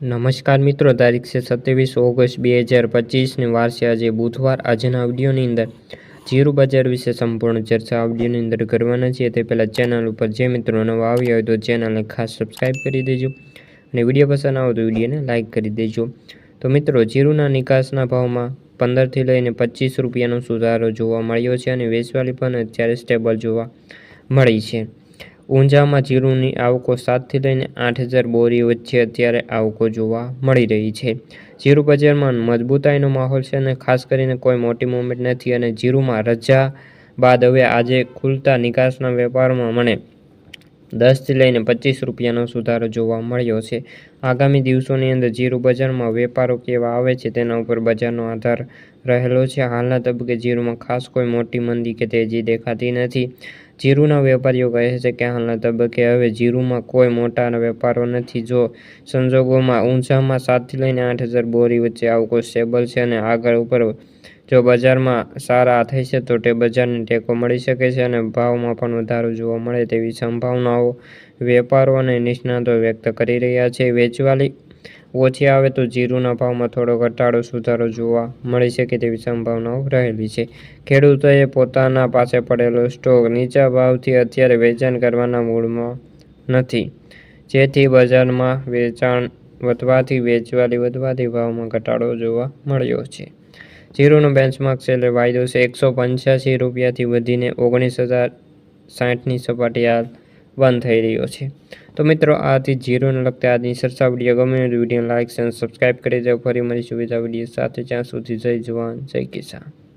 નમસ્કાર મિત્રો, તારીખ છે સત્યાવીસ ઓગસ્ટ બે હજાર પચીસની વાર આજે બુધવાર. આજના વિડીયોની અંદર જીરું બજાર વિશે સંપૂર્ણ ચર્ચા. વિડીયોની અંદર કરવાના છીએ તે પહેલાં ચેનલ ઉપર જે મિત્રો નવા આવ્યા હોય તો ચેનલને ખાસ સબસ્ક્રાઈબ કરી દેજો અને વીડિયો પસંદ આવે તો વિડીયોને લાઇક કરી દેજો. તો મિત્રો, જીરુના નિકાસના ભાવમાં પંદરથી લઈને પચીસ રૂપિયાનો સુધારો જોવા મળ્યો છે અને વેચવાલી પણ અત્યારે સ્ટેબલ જોવા મળી છે. ઊંઝામાં જીરુની આવકો સાતથી લઈને આઠ હજાર બોરી વચ્ચે અત્યારે આવકો જોવા મળી રહી છે. જીરુ બજારમાં મજબૂતાઈનો માહોલ છે અને ખાસ કરીને કોઈ મોટી મુવમેન્ટ નથી અને જીરુમાં રજા બાદ હવે આજે ખુલતા નિકાસના વેપારમાં મને દસથી લઈને પચીસ રૂપિયાનો સુધારો જોવા મળ્યો છે. આગામી દિવસોની અંદર જીરું બજારમાં વેપારો કેવા આવે છે તેના ઉપર બજારનો આધાર રહેલો છે. હાલના તબક્કે જીરુમાં ખાસ કોઈ મોટી મંદી કે તેજી દેખાતી નથી. જીરુના વેપારીઓ કહે છે કે હાલના તબક્કે હવે જીરુમાં કોઈ મોટા વેપારો નથી. જો સંજોગોમાં ઊંચામાં સાતથી લઈને આઠ હજાર બોરી વચ્ચે આવકો સ્ટેબલ છે અને આગળ ઉપર જો બજારમાં સારા થશે તો તે બજારને ટેકો મળી શકે છે અને ભાવમાં પણ વધારો જોવા મળે તેવી સંભાવનાઓ વેપારો અને નિષ્ણાતો વ્યક્ત કરી રહ્યા છે. વેચવાલી ઓછી આવે તો જીરુના ભાવમાં થોડો ઘટાડો, સુધારો જોવા મળી શકે તેવી સંભાવનાઓ રહેલી છે. ખેડૂતોએ પોતાના પાસે પડેલો સ્ટોક નીચા ભાવથી અત્યારે વેચાણ કરવાના મૂડમાં નથી. જેથી બજારમાં વેચાણ વધવાથી વેચવાલી વધવાથી ભાવમાં ઘટાડો જોવા મળ્યો છે. જીરુનો બેન્ચમાર્ક છેલ્લે વાયદો છે એકસો પંચ્યાસી રૂપિયાથી વધીને ઓગણીસ હજાર સાઠની સપાટી હાલ બંધ થઈ રહ્યો છે. તો મિત્રો, આથી જીરોને લગતા આજની સરસા વીડિયો ગમે વીડિયો લાઇક અને સબસ્ક્રાઈબ કરી દો ફરી મળીશું બીજા વીડિયો સાથે. જ્યાં સુધી જય જવાન, જય કિસાન.